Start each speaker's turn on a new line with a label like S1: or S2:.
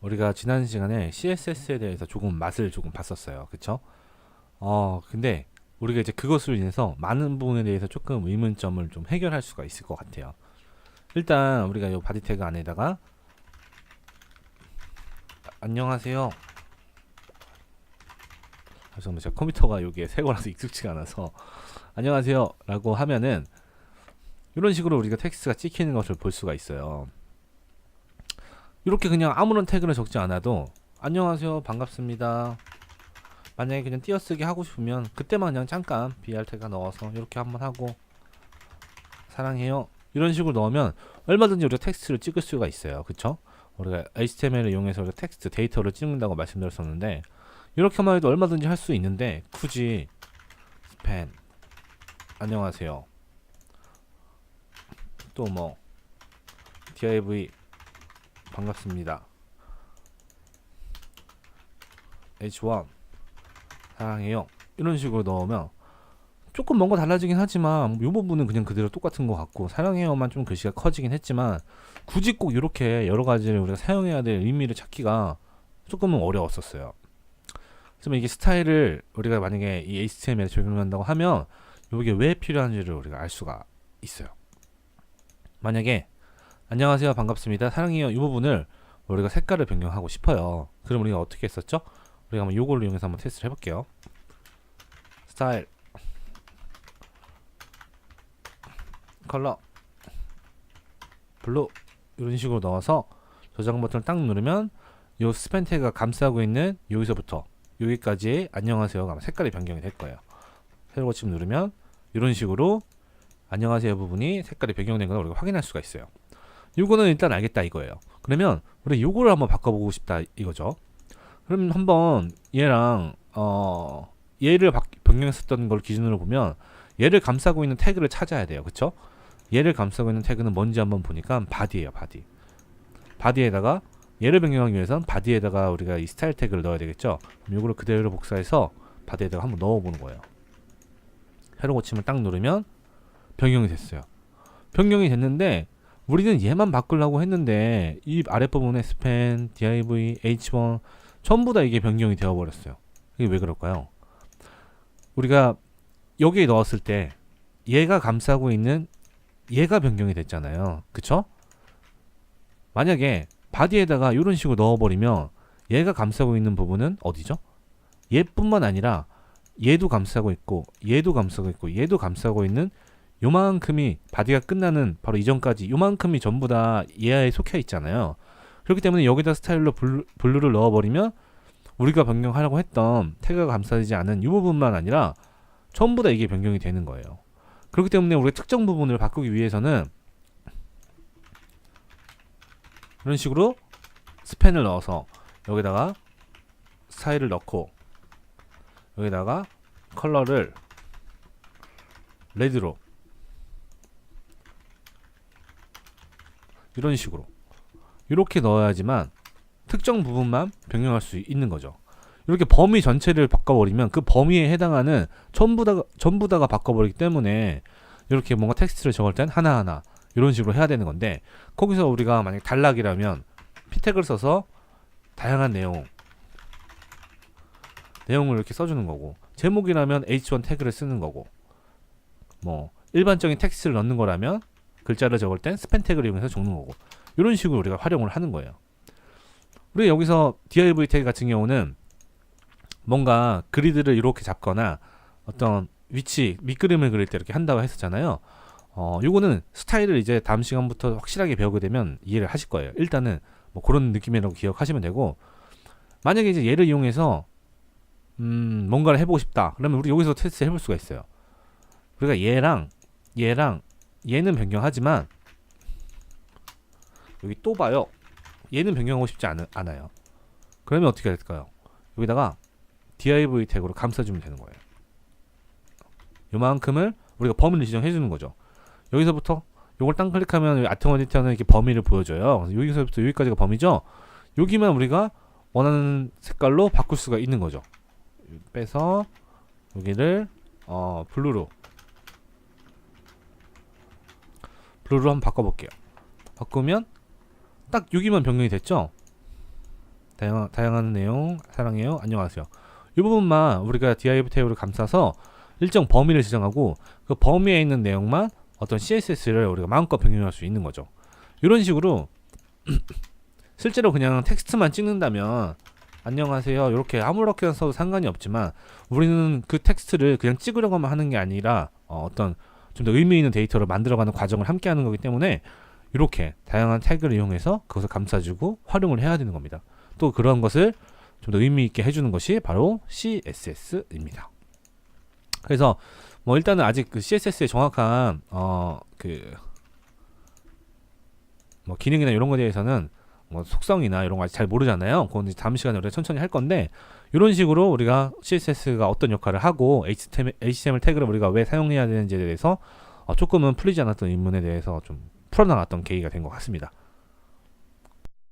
S1: 우리가 지난 시간에 CSS에 대해서 조금 맛을 조금 봤었어요. 그쵸? 어, 근데 우리가 이제 그것으로 인해서 많은 부분에 대해서 조금 의문점을 좀 해결할 수가 있을 것 같아요. 일단 우리가 이 바디 태그 안에다가 아, 안녕하세요. 죄송합니다. 제가 컴퓨터가 여기에 새 거라서 익숙지가 않아서 안녕하세요 라고 하면은 이런 식으로 우리가 텍스트가 찍히는 것을 볼 수가 있어요. 이렇게 그냥 아무런 태그를 적지 않아도 안녕하세요 반갑습니다. 만약에 그냥 띄어쓰기 하고 싶으면 그때만 그냥 잠깐 BR 태그 넣어서 이렇게 한번 하고 사랑해요 이런 식으로 넣으면 얼마든지 우리가 텍스트를 찍을 수가 있어요. 그쵸? 우리가 HTML을 이용해서 우리가 텍스트 데이터를 찍는다고 말씀드렸었는데 이렇게만 해도 얼마든지 할 수 있는데 굳이 스팬 안녕하세요 또 뭐 div 반갑습니다 h1 사랑해요 이런 식으로 넣으면 조금 뭔가 달라지긴 하지만 이 부분은 그냥 그대로 똑같은 것 같고 사랑해요만 좀 글씨가 커지긴 했지만 굳이 꼭 이렇게 여러 가지를 우리가 사용해야 될 의미를 찾기가 조금은 어려웠었어요. 그래서 이게 스타일을 우리가 만약에 이 HTML에 적용한다고 하면 이게 왜 필요한지를 우리가 알 수가 있어요. 만약에 안녕하세요 반갑습니다 사랑해요 이 부분을 우리가 색깔을 변경하고 싶어요. 그럼 우리가 어떻게 했었죠? 우리가 한번 요걸로 이용해서 한번 테스트를 해볼게요. 스타일 컬러 블루 이런 식으로 넣어서 저장 버튼을 딱 누르면 요 스팬 태그가 감싸고 있는 여기서부터 여기까지 안녕하세요가 색깔이 변경이 될 거예요. 새로 고침 누르면 이런 식으로 안녕하세요 부분이 색깔이 변경된 걸 우리가 확인할 수가 있어요. 요거는 일단 알겠다 이거예요. 그러면 우리 요거를 한번 바꿔보고 싶다 이거죠. 그럼 한번 얘랑 어 얘를 바, 변경했었던 걸 기준으로 보면 얘를 감싸고 있는 태그를 찾아야 돼요. 그쵸? 얘를 감싸고 있는 태그는 뭔지 한번 보니까 바디예요 바디. 바디에다가 얘를 변경하기 위해선 바디에다가 우리가 이 스타일 태그를 넣어야 되겠죠. 그럼 이거를 그대로 복사해서 바디에다가 한번 넣어보는 거예요. 새로 고침을 딱 누르면 변경이 됐어요. 변경이 됐는데 우리는 얘만 바꾸려고 했는데 이 아랫부분에 스팬, div, h1 전부 다 이게 변경이 되어 버렸어요. 이게 왜 그럴까요? 우리가 여기에 넣었을 때 얘가 감싸고 있는 얘가 변경이 됐잖아요. 그쵸? 만약에 바디에다가 이런 식으로 넣어버리면 얘가 감싸고 있는 부분은 어디죠? 얘뿐만 아니라 얘도 감싸고 있고 얘도 감싸고 있고 얘도 감싸고 있는 요만큼이 바디가 끝나는 바로 이전까지 요만큼이 전부 다 얘에 속해 있잖아요. 그렇기 때문에 여기다 스타일로 블루, 블루 를 넣어버리면 우리가 변경하려고 했던 태그가 감싸지지 않은 이 부분만 아니라 전부 다 이게 변경이 되는 거예요. 그렇기 때문에 우리가 특정 부분을 바꾸기 위해서는 이런 식으로 스팬을 넣어서 여기다가 스타일을 넣고 여기다가 컬러를 레드로 이런 식으로 이렇게 넣어야지만 특정 부분만 변경할 수 있는 거죠. 이렇게 범위 전체를 바꿔버리면 그 범위에 해당하는 전부 다 전부 다가 바꿔버리기 때문에 이렇게 뭔가 텍스트를 적을 땐 하나하나 이런 식으로 해야 되는 건데 거기서 우리가 만약 단락이라면 피택을 써서 다양한 내용 내용을 이렇게 써주는 거고 제목이라면 h1 태그를 쓰는 거고 뭐 일반적인 텍스트를 넣는 거라면 글자를 적을 땐 스팬 태그를 이용해서 적는 거고 이런 식으로 우리가 활용을 하는 거예요. 우리 여기서 div 태그 같은 경우는 뭔가 그리드를 이렇게 잡거나 어떤 위치 밑그림을 그릴 때 이렇게 한다고 했었잖아요. 어, 요거는 스타일을 이제 다음 시간부터 확실하게 배우게 되면 이해를 하실 거예요. 일단은 뭐 그런 느낌이라고 기억하시면 되고 만약에 이제 얘를 이용해서 음, 뭔가를 해보고 싶다. 그러면 우리 여기서 테스트 해볼 수가 있어요. 우리가 얘랑 얘랑 얘는 변경하지만 여기 또 봐요. 얘는 변경하고 싶지 않, 않아요. 그러면 어떻게 될까요? 여기다가 div 태그로 감싸주면 되는 거예요. 요만큼을 우리가 범위를 지정해 주는 거죠. 여기서부터 요걸 땅 클릭하면 여기 아트 에디터는 이렇게 범위를 보여줘요. 여기서부터 여기까지가 범위죠. 여기만 우리가 원하는 색깔로 바꿀 수가 있는 거죠. 빼서 여기를 어, 블루로 블루로 한번 바꿔볼게요. 바꾸면 딱 여기만 변경이 됐죠. 다양, 다양한 내용 사랑해요 안녕하세요 이 부분만 우리가 div 태그를 감싸서 일정 범위를 지정하고 그 범위에 있는 내용만 어떤 css를 우리가 마음껏 변경할 수 있는 거죠 이런 식으로 실제로 그냥 텍스트만 찍는다면 안녕하세요 이렇게 아무렇게나 써도 상관이 없지만 우리는 그 텍스트를 그냥 찍으려고만 하는 게 아니라 어, 어떤 좀 더 의미 있는 데이터를 만들어가는 과정을 함께 하는 거기 때문에 이렇게 다양한 태그를 이용해서 그것을 감싸주고 활용을 해야 되는 겁니다. 또 그런 것을 좀 더 의미 있게 해주는 것이 바로 CSS입니다. 그래서 뭐 일단은 아직 그 CSS의 정확한 어 그 뭐 기능이나 이런 거에 대해서는 뭐 속성이나 이런 거 아직 잘 모르잖아요. 그건 다음 시간에 우리가 천천히 할 건데 이런 식으로 우리가 CSS가 어떤 역할을 하고 HTML, HTML 태그를 우리가 왜 사용해야 되는지에 대해서 어, 조금은 풀리지 않았던 의문에 대해서 좀 풀어나갔던 계기가 된 것 같습니다.